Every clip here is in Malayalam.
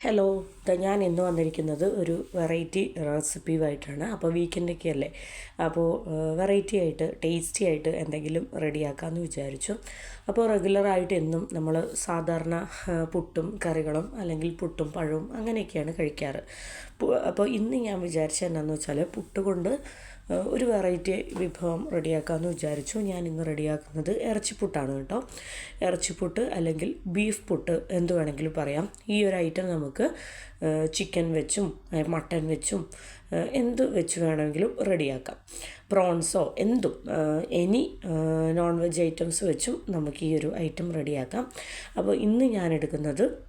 Hello. ഞാൻ ഇന്ന് വന്നിരിക്കുന്നത് ഒരു വെറൈറ്റി റെസിപ്പിയുമായിട്ടാണ്. അപ്പോൾ വീക്കെൻഡൊക്കെ അല്ലേ അപ്പോൾ വെറൈറ്റി ആയിട്ട് ടേസ്റ്റി ആയിട്ട് എന്തെങ്കിലും റെഡിയാക്കാമെന്ന് വിചാരിച്ചു. അപ്പോൾ റെഗുലറായിട്ട് എന്നും നമ്മൾ സാധാരണ പുട്ടും കറികളും അല്ലെങ്കിൽ പുട്ടും പഴവും അങ്ങനെയൊക്കെയാണ് കഴിക്കാറ്. അപ്പോൾ ഇന്ന് ഞാൻ വിചാരിച്ചത് എന്നാന്ന് വെച്ചാൽ പുട്ട് കൊണ്ട് ഒരു വെറൈറ്റി വിഭവം റെഡിയാക്കാമെന്ന് വിചാരിച്ചു. ഞാൻ ഇന്ന് റെഡിയാക്കുന്നത് ഇറച്ചിപ്പുട്ടാണ് കേട്ടോ. ഇറച്ചിപ്പുട്ട് അല്ലെങ്കിൽ ബീഫ് പുട്ട് എന്ത് വേണമെങ്കിലും പറയാം. ഈ ഒരു ഐറ്റം നമുക്ക് ചിക്കൻ വെച്ചും മട്ടൻ വെച്ചും എന്ത് വെച്ച് വേണമെങ്കിലും റെഡിയാക്കാം. പ്രോൺസോ എന്തും എനി നോൺ വെജ് ഐറ്റംസ് വെച്ചും നമുക്ക് ഈ ഒരു ഐറ്റം റെഡിയാക്കാം. അപ്പോൾ ഇന്ന് ഞാൻ എടുക്കുന്നത്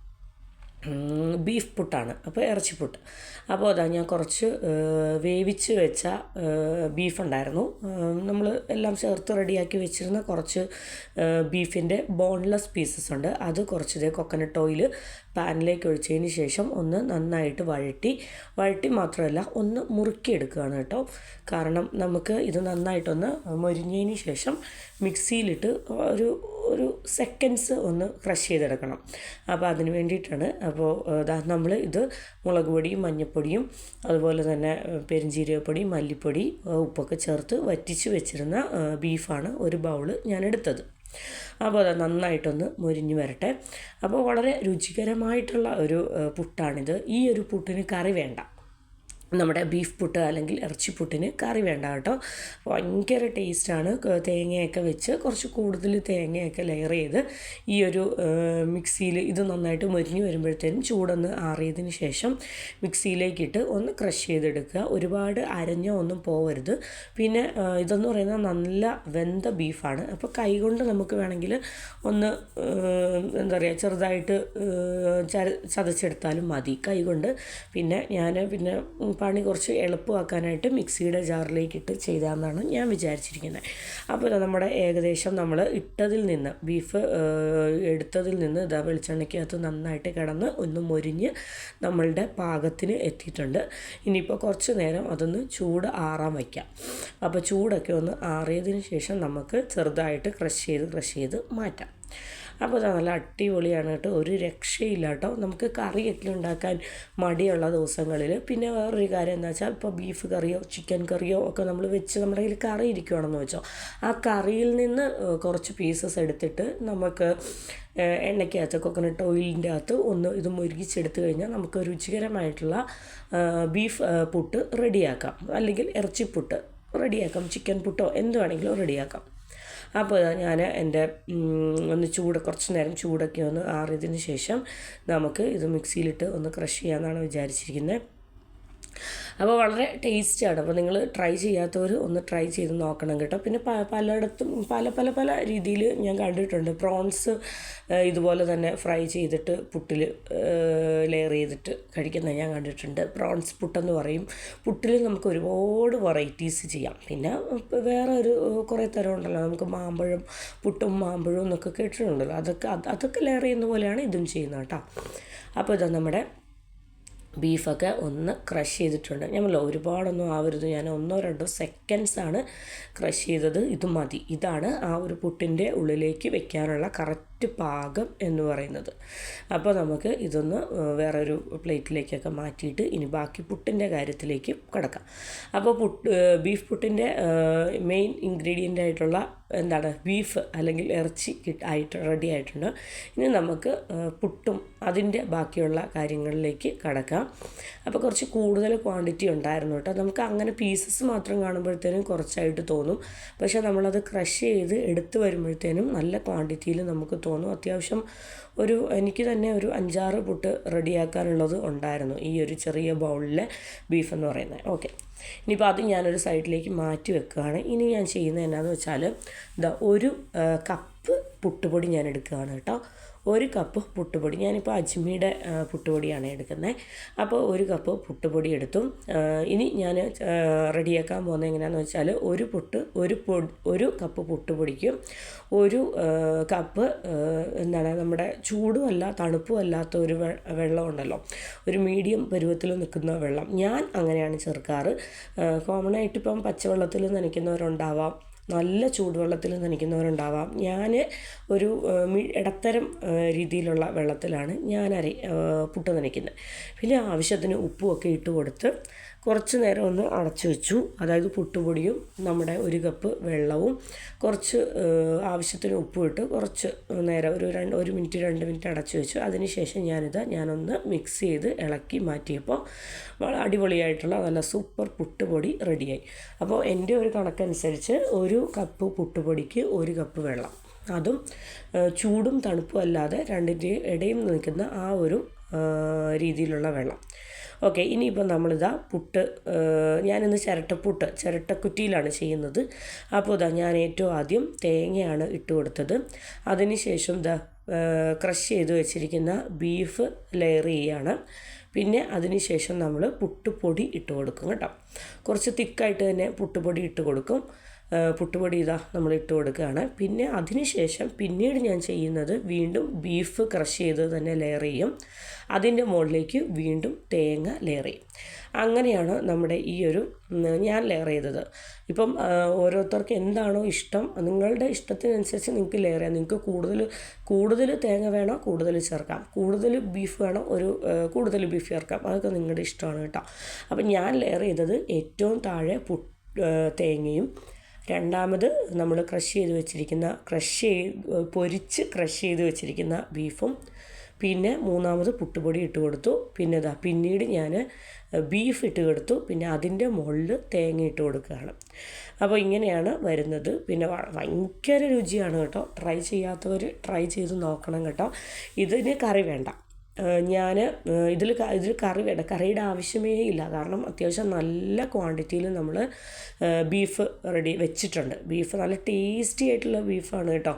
ബീഫ് പുട്ടാണ്. അപ്പോൾ ഇറച്ചി പുട്ട്. അപ്പോൾ അതാ ഞാൻ കുറച്ച് വേവിച്ച് വെച്ച ബീഫ് ഉണ്ടായിരുന്നു. നമ്മൾ എല്ലാം ചേർത്ത് റെഡിയാക്കി വെച്ചിരുന്ന കുറച്ച് ബീഫിന്റെ ബോൺലെസ് പീസസ് ഉണ്ട്. അത് കുറച്ച് ഇതേ കൊക്കനട്ട് ഓയിൽ പാനിലേക്ക് ഒഴിച്ചതിന് ശേഷം ഒന്ന് നന്നായിട്ട് വഴറ്റി വഴറ്റി മാത്രമല്ല ഒന്ന് മുറുക്കിയെടുക്കുകയാണ് കേട്ടോ. കാരണം നമുക്ക് ഇത് നന്നായിട്ടൊന്ന് മൊരിഞ്ഞതിന് ശേഷം മിക്സിയിലിട്ട് ഒരു ഒരു സെക്കൻഡ്സ് ഒന്ന് ക്രഷ് ചെയ്തെടുക്കണം. അപ്പോൾ അതിന് വേണ്ടിയിട്ടാണ് അപ്പോൾ നമ്മൾ ഇത് മുളക് പൊടിയും മഞ്ഞൾപ്പൊടിയും അതുപോലെ തന്നെ ഏഹ്, മല്ലിപ്പൊടി ഉപ്പൊക്കെ ചേർത്ത് വറ്റിച്ച് വെച്ചിരുന്ന ബീഫാണ് ഒരു ബൗൾ ഞാൻ എടുത്തത് അപ്പോൾ അത് നന്നായിട്ടൊന്ന് മുരിഞ്ഞു വരട്ടെ. അപ്പോൾ വളരെ രുചികരമായിട്ടുള്ള ഒരു പുട്ടാണിത്. ഈ ഒരു പുട്ടിന് കറി വേണ്ട. നമ്മുടെ ബീഫ് പുട്ട് അല്ലെങ്കിൽ ഇറച്ചി പുട്ടിന് കറി വേണ്ട കേട്ടോ. ഭയങ്കര ടേസ്റ്റാണ്. തേങ്ങയൊക്കെ വെച്ച് കുറച്ച് കൂടുതൽ തേങ്ങയൊക്കെ ലെയർ ചെയ്ത് ഈ ഒരു മിക്സിയിൽ ഇത് നന്നായിട്ട് മൊരിഞ്ഞ് വരുമ്പോഴത്തേനും ചൂടൊന്ന് ആറിയതിന് ശേഷം മിക്സിയിലേക്കിട്ട് ഒന്ന് ക്രഷ് ചെയ്തെടുക്കുക. ഒരുപാട് അരഞ്ഞോ ഒന്നും പോവരുത്. പിന്നെ ഇതെന്ന് പറയുന്നത് നല്ല വെന്ത ബീഫാണ്. അപ്പോൾ കൈകൊണ്ട് നമുക്ക് വേണമെങ്കിൽ ഒന്ന് എന്താ പറയുക ചെറുതായിട്ട് ചതച്ചെടുത്താലും മതി. കൈകൊണ്ട് പിന്നെ ഞാൻ പിന്നെ പണി കുറച്ച് എളുപ്പമാക്കാനായിട്ട് മിക്സിയുടെ ജാറിലേക്ക് ഇട്ട് ചെയ്താന്നാണ് ഞാൻ വിചാരിച്ചിരിക്കുന്നത്. അപ്പോൾ നമ്മുടെ ഏകദേശം നമ്മൾ ഇട്ടതിൽ നിന്ന് ബീഫ് എടുത്തതിൽ നിന്ന് ഇതാ വെളിച്ചെണ്ണയ്ക്കകത്ത് നന്നായിട്ട് കിടന്ന് ഒന്ന് മൊരിഞ്ഞ് നമ്മളുടെ പാകത്തിന് എത്തിയിട്ടുണ്ട്. ഇനിയിപ്പോൾ കുറച്ച് നേരം അതൊന്ന് ചൂട് ആറാൻ വയ്ക്കാം. അപ്പോൾ ചൂടൊക്കെ ഒന്ന് ആറിയതിന് ശേഷം നമുക്ക് ചെറുതായിട്ട് ക്രഷ് ചെയ്ത് ക്രഷ് ചെയ്ത് മാറ്റാം. അപ്പോൾ നല്ല അടിപൊളിയാണ് കേട്ടോ. ഒരു രക്ഷയില്ല കേട്ടോ. നമുക്ക് കറി ഉണ്ടാക്കാൻ മടിയുള്ള ദിവസങ്ങളിൽ. പിന്നെ വേറൊരു കാര്യം എന്താ വെച്ചാൽ ഇപ്പോൾ ബീഫ് കറിയോ ചിക്കൻ കറിയോ ഒക്കെ നമ്മൾ വെച്ച് നമ്മുടെ കയ്യിൽ കറി ഇരിക്കുകയാണെന്ന് വെച്ചോ. ആ കറിയിൽ നിന്ന് കുറച്ച് പീസസ് എടുത്തിട്ട് നമുക്ക് എണ്ണയ്ക്കകത്ത് കൊക്കനട്ട് ഓയിലിന്റെ അകത്ത് ഒന്ന് ഇത് മുരുകിച്ചെടുത്ത് കഴിഞ്ഞാൽ നമുക്ക് രുചികരമായിട്ടുള്ള ബീഫ് പുട്ട് റെഡിയാക്കാം അല്ലെങ്കിൽ ഇറച്ചിപ്പുട്ട് റെഡിയാക്കാം ചിക്കൻ പുട്ടോ എന്ത് വേണമെങ്കിലും റെഡിയാക്കാം അപ്പോൾ ഞാൻ എന്റെ ഒന്ന് ചൂട് കുറച്ച് നേരം ചൂടൊക്കെ ഒന്ന് ആറിയതിന് ശേഷം നമുക്ക് ഇത് മിക്സിയിലിട്ട് ഒന്ന് ക്രഷ് ചെയ്യാമെന്നാണ് വിചാരിച്ചിരിക്കുന്നത്. അപ്പോൾ വളരെ ടേസ്റ്റിയാണ് അപ്പോൾ നിങ്ങൾ ട്രൈ ചെയ്യാത്തവർ ഒന്ന് ട്രൈ ചെയ്ത് നോക്കണം കേട്ടോ. പിന്നെ പലയിടത്തും പല പല പല രീതിയിൽ ഞാൻ കണ്ടിട്ടുണ്ട്. പ്രോൺസ് ഇതുപോലെ തന്നെ ഫ്രൈ ചെയ്തിട്ട് പുട്ടിൽ ലെയർ ചെയ്തിട്ട് കഴിക്കുന്നത് ഞാൻ കണ്ടിട്ടുണ്ട്. പ്രോൺസ് പുട്ടെന്ന് പറയും. പുട്ടിൽ നമുക്ക് ഒരുപാട് വെറൈറ്റീസ് ചെയ്യാം. പിന്നെ വേറെ ഒരു കുറേ തരം ഉണ്ടല്ലോ. നമുക്ക് മാമ്പഴം പുട്ടും മാമ്പഴവും എന്നൊക്കെ കേട്ടിട്ടുണ്ടല്ലോ. അതൊക്കെ അത് അതൊക്കെ ലെയർ ചെയ്യുന്ന പോലെയാണ് ഇതും ചെയ്യുന്നത് കേട്ടോ. അപ്പോൾ ഇതാ നമ്മുടെ ബീഫൊക്കെ ഒന്ന് ക്രഷ് ചെയ്തിട്ടുണ്ട്. ഞാൻ ഒരുപാടൊന്നും ആവരുത്. ഞാൻ ഒന്നോ രണ്ടോ സെക്കൻഡ്സാണ് ക്രഷ് ചെയ്തത്. ഇത് മതി. ഇതാണ് ആ ഒരു പുട്ടിന്റെ ഉള്ളിലേക്ക് വെക്കാനുള്ള കറക്റ്റ് പാകം എന്ന് പറയുന്നത്. അപ്പോൾ നമുക്ക് ഇതൊന്ന് വേറൊരു പ്ലേറ്റിലേക്കൊക്കെ മാറ്റിയിട്ട് ഇനി ബാക്കി പുട്ടിന്റെ കാര്യത്തിലേക്ക് കിടക്കാം. അപ്പോൾ പുട്ട് ബീഫ് പുട്ടിന്റെ മെയിൻ ഇൻഗ്രീഡിയന്റ് ആയിട്ടുള്ള എന്താണ് ബീഫ് അല്ലെങ്കിൽ ഇറച്ചി ആയിട്ട് റെഡി ആയിട്ടുണ്ട്. ഇനി നമുക്ക് പുട്ടും അതിന്റെ ബാക്കിയുള്ള കാര്യങ്ങളിലേക്ക് കടക്കാം. അപ്പോൾ കുറച്ച് കൂടുതൽ ക്വാണ്ടിറ്റി ഉണ്ടായിരുന്നു കേട്ടോ. നമുക്ക് അങ്ങനെ പീസസ് മാത്രം കാണുമ്പോഴത്തേനും കുറച്ചായിട്ട് തോന്നും. പക്ഷേ നമ്മളത് ക്രഷ് ചെയ്ത് എടുത്ത് വരുമ്പോഴത്തേനും നല്ല ക്വാണ്ടിറ്റിയിൽ നമുക്ക് തോന്നും അത്യാവശ്യം ഒരു എനിക്ക് തന്നെ ഒരു അഞ്ചാറ് പുട്ട് റെഡിയാക്കാനുള്ളത് ഉണ്ടായിരുന്നു ഈ ഒരു ചെറിയ ബൗളിലെ ബീഫ് എന്ന് പറയുന്നത്. ഓക്കെ. ഇനിയിപ്പോൾ അത് ഞാനൊരു സൈഡിലേക്ക് മാറ്റി വെക്കുകയാണ്. ഇനി ഞാൻ ചെയ്യുന്നത് എന്നാന്ന് വെച്ചാൽ ഇതാ ഒരു കപ്പ് പുട്ടുപൊടി ഞാൻ എടുക്കുകയാണ് കേട്ടോ. ഒരു കപ്പ് പുട്ടുപൊടി ഞാനിപ്പോൾ അജ്മിയുടെ പുട്ടുപൊടിയാണ് എടുക്കുന്നത്. അപ്പോൾ ഒരു കപ്പ് പുട്ടുപൊടി എടുത്തു. ഇനി ഞാൻ റെഡിയാക്കാൻ പോകുന്നത് എങ്ങനെയാണെന്ന് വെച്ചാൽ ഒരു പുട്ട് ഒരു പൊടി ഒരു കപ്പ് പുട്ടുപൊടിക്കും ഒരു കപ്പ് എന്താണ് നമ്മുടെ ചൂടും അല്ല തണുപ്പും അല്ലാത്ത ഒരു വെള്ളം ഉണ്ടല്ലോ. ഒരു മീഡിയം പരുവത്തിൽ നിൽക്കുന്ന വെള്ളം. ഞാൻ അങ്ങനെയാണ് ചേർക്കാറ് കോമൺ ആയിട്ട് ഇപ്പം പച്ചവെള്ളത്തിൽ നനയ്ക്കുന്നവരുണ്ടാവാം. നല്ല ചൂടുവെള്ളത്തിൽ നനയ്ക്കുന്നവരുണ്ടാവാം. ഞാൻ ഒരു ഇടത്തരം രീതിയിലുള്ള വെള്ളത്തിലാണ് ഞാൻ അരി പുട്ട് നനയ്ക്കുന്നത്. പിന്നെ ആവശ്യത്തിന് ഉപ്പുമൊക്കെ ഇട്ട് കൊടുത്ത് കുറച്ച് നേരം ഒന്ന് അടച്ചു വെച്ചു. അതായത് പുട്ടുപൊടിയും നമ്മുടെ ഒരു കപ്പ് വെള്ളവും കുറച്ച് ആവശ്യത്തിന് ഉപ്പും ഇട്ട് കുറച്ച് നേരം ഒരു രണ്ട് ഒരു മിനിറ്റ് രണ്ട് മിനിറ്റ് അടച്ചു വെച്ചു. അതിനുശേഷം ഞാനിത് ഞാനൊന്ന് മിക്സ് ചെയ്ത് ഇളക്കി മാറ്റിയപ്പോൾ അടിപൊളിയായിട്ടുള്ള നല്ല സൂപ്പർ പുട്ടുപൊടി റെഡിയായി. അപ്പോൾ എന്റെ ഒരു കണക്കനുസരിച്ച് ഒരു കപ്പ് പുട്ടുപൊടിക്ക് ഒരു കപ്പ് വെള്ളം. അതും ചൂടും തണുപ്പും അല്ലാതെ രണ്ടിന്റെയും ഇടയും നിൽക്കുന്ന ആ ഒരു രീതിയിലുള്ള വെള്ളം. ഓക്കെ ഇനിയിപ്പോൾ നമ്മളിതാ പുട്ട് ഞാനിന്ന് ചിരട്ടപ്പുട്ട് ചിരട്ടക്കുറ്റിയിലാണ് ചെയ്യുന്നത്. അപ്പോൾ ഇതാ ഞാൻ ഏറ്റവും ആദ്യം തേങ്ങയാണ് ഇട്ട് കൊടുത്തത്. അതിനുശേഷം ഇതാ ക്രഷ് ചെയ്ത് വെച്ചിരിക്കുന്ന ബീഫ് ലെയർ ചെയ്യുകയാണ് പിന്നെ അതിനുശേഷം നമ്മൾ പുട്ടുപൊടി ഇട്ട് കൊടുക്കും കേട്ടോ. കുറച്ച് തിക്കായിട്ട് തന്നെ പുട്ടുപൊടി ഇട്ട് കൊടുക്കും. പുട്ടുപൊടി ഇതാ നമ്മൾ ഇട്ട് കൊടുക്കുകയാണ്. പിന്നെ അതിനുശേഷം പിന്നീട് ഞാൻ ചെയ്യുന്നത് വീണ്ടും ബീഫ് ക്രഷ് ചെയ്ത് തന്നെ ലെയർ ചെയ്യും. അതിന്റെ മുകളിലേക്ക് വീണ്ടും തേങ്ങ ലെയർ ചെയ്യും. അങ്ങനെയാണ് നമ്മുടെ ഈ ഒരു ഞാൻ ലെയർ ചെയ്തത്. ഇപ്പം ഓരോരുത്തർക്ക് എന്താണോ ഇഷ്ടം നിങ്ങളുടെ ഇഷ്ടത്തിനനുസരിച്ച് നിങ്ങൾക്ക് ലെയർ ചെയ്യാം. നിങ്ങൾക്ക് കൂടുതൽ കൂടുതൽ തേങ്ങ വേണോ കൂടുതൽ ചേർക്കാം. കൂടുതൽ ബീഫ് വേണോ ഒരു കൂടുതൽ ബീഫ് ചേർക്കാം. അതൊക്കെ നിങ്ങളുടെ ഇഷ്ടമാണ് കേട്ടോ. അപ്പം ഞാൻ ലെയർ ചെയ്തത് ഏറ്റവും താഴെ തേങ്ങയും രണ്ടാമത് നമ്മൾ ക്രഷ് ചെയ്ത് വെച്ചിരിക്കുന്ന ക്രഷ് ചെയ്ത് പൊരിച്ച് ക്രഷ് ചെയ്ത് വെച്ചിരിക്കുന്ന ബീഫും പിന്നെ മൂന്നാമത് പുട്ടുപൊടി ഇട്ട് കൊടുത്തു. പിന്നെ ഇതാ പിന്നീട് ഞാൻ ബീഫ് ഇട്ട് കൊടുത്തു. പിന്നെ അതിന്റെ മുകളിൽ തേങ്ങ ഇട്ട് കൊടുക്കുകയാണ്. അപ്പോൾ ഇങ്ങനെയാണ് വരുന്നത്. പിന്നെ ഭയങ്കര രുചിയാണ് കേട്ടോ. ട്രൈ ചെയ്യാത്തവർ ട്രൈ ചെയ്ത് നോക്കണം കേട്ടോ. ഇതിന് കറി വേണ്ട. ഞാൻ ഇതിൽ ഇതിൽ കറി വേണ്ട കറിയുടെ ആവശ്യമേ ഇല്ല. കാരണം അത്യാവശ്യം നല്ല ക്വാണ്ടിറ്റിയിൽ നമ്മൾ ബീഫ് റെഡി വെച്ചിട്ടുണ്ട്. ബീഫ് നല്ല ടേസ്റ്റി ആയിട്ടുള്ള ബീഫാണ് കേട്ടോ.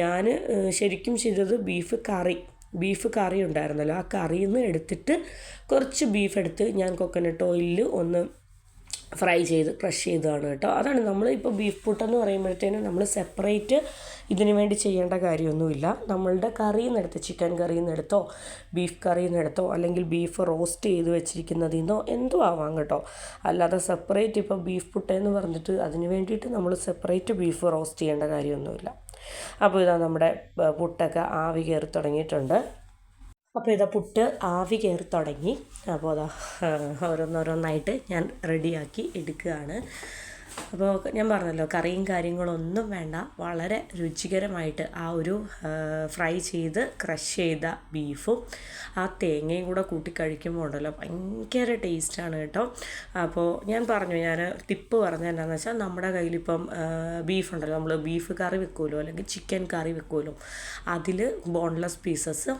ഞാൻ ശരിക്കും ചെയ്തത് ബീഫ് കറി ബീഫ് കറി ഉണ്ടായിരുന്നല്ലോ. ആ കറിയിൽ നിന്ന് എടുത്തിട്ട് കുറച്ച് ബീഫ് എടുത്ത് ഞാൻ കൊക്കനട്ട് ഓയിലിൽ ഒന്ന് ഫ്രൈ ചെയ്ത് ക്രഷ് ചെയ്തതാണ് കേട്ടോ. അതാണ് നമ്മൾ ഇപ്പോൾ ബീഫ് പുട്ടെന്ന് പറയുമ്പോഴത്തേനും നമ്മൾ സെപ്പറേറ്റ് ഇതിനു വേണ്ടി ചെയ്യേണ്ട കാര്യമൊന്നുമില്ല. നമ്മളുടെ കറിയിൽ നിന്നെടുത്ത് ചിക്കൻ കറിയിൽ നിന്നെടുത്തോ ബീഫ് കറിയിൽ നിന്നെടുത്തോ അല്ലെങ്കിൽ ബീഫ് റോസ്റ്റ് ചെയ്ത് വെച്ചിരിക്കുന്നതിൽ നിന്നോ എന്തോ ആവാം കേട്ടോ. അല്ലാതെ സെപ്പറേറ്റ് ഇപ്പോൾ ബീഫ് പുട്ടെന്ന് പറഞ്ഞിട്ട് അതിന് വേണ്ടിയിട്ട് നമ്മൾ സെപ്പറേറ്റ് ബീഫ് റോസ്റ്റ് ചെയ്യേണ്ട കാര്യമൊന്നുമില്ല. അപ്പോൾ ഇതാ നമ്മുടെ പുട്ടൊക്കെ ആവി കയറി തുടങ്ങിയിട്ടുണ്ട്. അപ്പോൾ ഇതാ പുട്ട് ആവി കയറി തുടങ്ങി. അപ്പോൾ അതാ ഓരോന്നോരോന്നായിട്ട് ഞാൻ റെഡിയാക്കി എടുക്കുകയാണ്. അപ്പോൾ ഞാൻ പറഞ്ഞല്ലോ കറിയും കാര്യങ്ങളൊന്നും വേണ്ട. വളരെ രുചികരമായിട്ട് ആ ഒരു ഫ്രൈ ചെയ്ത് ക്രഷ് ചെയ്ത ബീഫും ആ തേങ്ങയും കൂടെ കൂട്ടി കഴിക്കുമ്പോൾ ഉണ്ടല്ലോ ഭയങ്കര ടേസ്റ്റാണ് കേട്ടോ. അപ്പോൾ ഞാൻ പറഞ്ഞു ഞാൻ ടിപ്പ് പറഞ്ഞ എന്താണെന്ന് വെച്ചാൽ നമ്മുടെ കയ്യിലിപ്പം ബീഫ് ഉണ്ടല്ലോ നമ്മൾ ബീഫ് കറി വെക്കുമല്ലോ അല്ലെങ്കിൽ ചിക്കൻ കറി വെക്കുമല്ലോ അതിൽ ബോൺലെസ് പീസസ്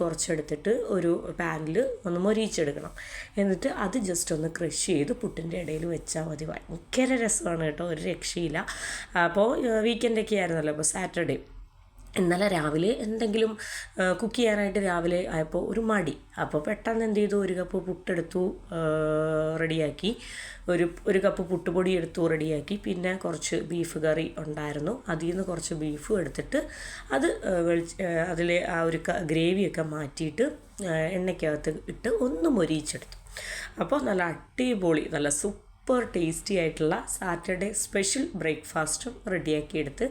കുറച്ചെടുത്തിട്ട് ഒരു പാനിൽ ഒന്ന് മൊരിയിച്ചെടുക്കണം. എന്നിട്ട് അത് ജസ്റ്റ് ഒന്ന് ക്രഷ് ചെയ്ത് പുട്ടിന്റെ ഇടയിൽ വെച്ചാൽ മതി. ഭയങ്കര രസമാണ് കേട്ടോ ഒരു രക്ഷയില്ല. അപ്പോൾ വീക്കെൻഡൊക്കെ ആയിരുന്നല്ലോ അപ്പോൾ സാറ്റർഡേ ഇന്നലെ രാവിലെ എന്തെങ്കിലും കുക്ക് ചെയ്യാനായിട്ട് രാവിലെ ആയപ്പോൾ ഒരു മടി. അപ്പോൾ പെട്ടെന്ന് എന്ത് ചെയ്തു ഒരു കപ്പ് പുട്ടെടുത്തു റെഡിയാക്കി. ഒരു ഒരു കപ്പ് പുട്ടുപൊടി എടുത്തു റെഡിയാക്കി. പിന്നെ കുറച്ച് ബീഫ് കറി ഉണ്ടായിരുന്നു. അതിൽ നിന്ന് കുറച്ച് ബീഫും എടുത്തിട്ട് അത് വെളിച്ച അതിലെ ആ ഒരു ഗ്രേവിയൊക്കെ മാറ്റിയിട്ട് എണ്ണയ്ക്കകത്ത് ഇട്ട് ഒന്ന് മൊരിയിച്ചെടുത്തു. അപ്പോൾ നല്ല അടിപൊളി നല്ല സൂപ്പർ സൂപ്പർ ടേസ്റ്റി ആയിട്ടുള്ള സാറ്റർഡേ സ്പെഷ്യൽ ബ്രേക്ക്ഫാസ്റ്റും റെഡിയാക്കിയെടുത്ത്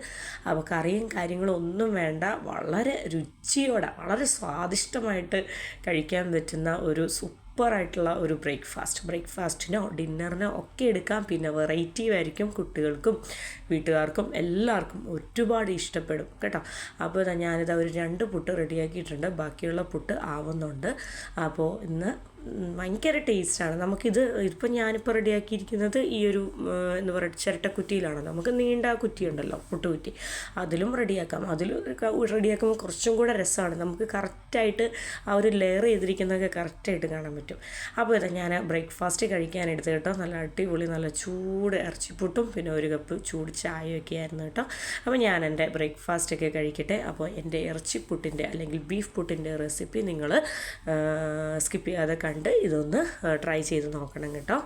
അപ്പോൾ കറിയും കാര്യങ്ങളും ഒന്നും വേണ്ട വളരെ രുചിയോടെ വളരെ സ്വാദിഷ്ടമായിട്ട് കഴിക്കാൻ പറ്റുന്ന ഒരു സൂപ്പറായിട്ടുള്ള ഒരു ബ്രേക്ക്ഫാസ്റ്റ്. ബ്രേക്ക്ഫാസ്റ്റിനോ ഡിന്നറിനോ ഒക്കെ എടുക്കാം പിന്നെ വെറൈറ്റി ആയിരിക്കും കുട്ടികൾക്കും വീട്ടുകാർക്കും എല്ലാവർക്കും ഒരുപാട് ഇഷ്ടപ്പെടും കേട്ടോ. അപ്പോൾ ഞാനിത് ഒരു രണ്ട് പുട്ട് റെഡിയാക്കിയിട്ടുണ്ട് ബാക്കിയുള്ള പുട്ട് ആവുന്നുണ്ട്. അപ്പോൾ ഇന്ന് ഭയങ്കര ടേസ്റ്റാണ്. നമുക്കിത് ഇപ്പം ഞാനിപ്പോൾ റെഡിയാക്കിയിരിക്കുന്നത് ഈ ഒരു എന്താ പറയുക ചിരട്ടക്കുറ്റിയിലാണ്. നമുക്ക് നീണ്ട കുറ്റി ഉണ്ടല്ലോ പുട്ടുകുറ്റി അതിലും റെഡിയാക്കാം. അതിൽ റെഡിയാക്കുമ്പോൾ കുറച്ചും കൂടെ രസമാണ്. നമുക്ക് കറക്റ്റായിട്ട് ആ ഒരു ലെയർ ചെയ്തിരിക്കുന്നതൊക്കെ കറക്റ്റായിട്ട് കാണാൻ പറ്റും. അപ്പോൾ ഇതാ ഞാൻ ബ്രേക്ക്ഫാസ്റ്റ് കഴിക്കാൻ എടുത്ത് കേട്ടോ. നല്ല അടിപൊളി നല്ല ചൂട് ഇറച്ചിപ്പുട്ടും പിന്നെ ഒരു കപ്പ് ചൂട് ചായയൊക്കെ ആയിരുന്നു കേട്ടോ. അപ്പോൾ ഞാൻ എന്റെ ബ്രേക്ക്ഫാസ്റ്റൊക്കെ കഴിക്കട്ടെ. അപ്പോൾ എന്റെ ഇറച്ചിപ്പുട്ടിന്റെ അല്ലെങ്കിൽ ബീഫ് പുട്ടിന്റെ റെസിപ്പി നിങ്ങൾ സ്കിപ്പ് ചെയ്യാതെ കണ്ട് ഇതൊന്ന് ട്രൈ ചെയ്ത് നോക്കണം കേട്ടോ.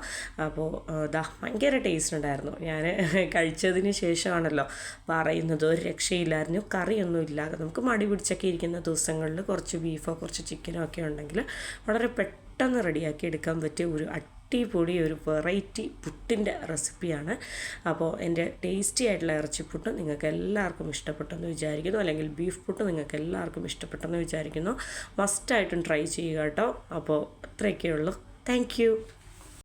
അപ്പോൾ ഇതാ ഭയങ്കര ടേസ്റ്റ് ഉണ്ടായിരുന്നു. ഞാൻ കഴിച്ചതിന് ശേഷമാണല്ലോ പറയുന്നത്. ഒരു രക്ഷയില്ലായിരുന്നു കറിയൊന്നും ഇല്ലാതെ. നമുക്ക് മടി പിടിച്ചൊക്കെ ഇരിക്കുന്ന ദിവസങ്ങളിൽ കുറച്ച് ബീഫോ കുറച്ച് ചിക്കനോ ഒക്കെ ഉണ്ടെങ്കിൽ വളരെ പെട്ടെന്ന് റെഡിയാക്കി എടുക്കാൻ പറ്റിയ ഒരു അടിപൊളി ഒരു വെറൈറ്റി പുട്ടിന്റെ റെസിപ്പിയാണ്. അപ്പോൾ എന്റെ ടേസ്റ്റി ആയിട്ടുള്ള ഇറച്ചിപ്പുട്ട് നിങ്ങൾക്ക് എല്ലാവർക്കും ഇഷ്ടപ്പെട്ടെന്ന് വിചാരിക്കുന്നു. അല്ലെങ്കിൽ ബീഫ് പുട്ട് നിങ്ങൾക്ക് എല്ലാവർക്കും ഇഷ്ടപ്പെട്ടെന്ന് വിചാരിക്കുന്നു. മസ്റ്റായിട്ടും ട്രൈ ചെയ്യുക കേട്ടോ. അപ്പോൾ അത്രയൊക്കെ ഉള്ളൂ താങ്ക്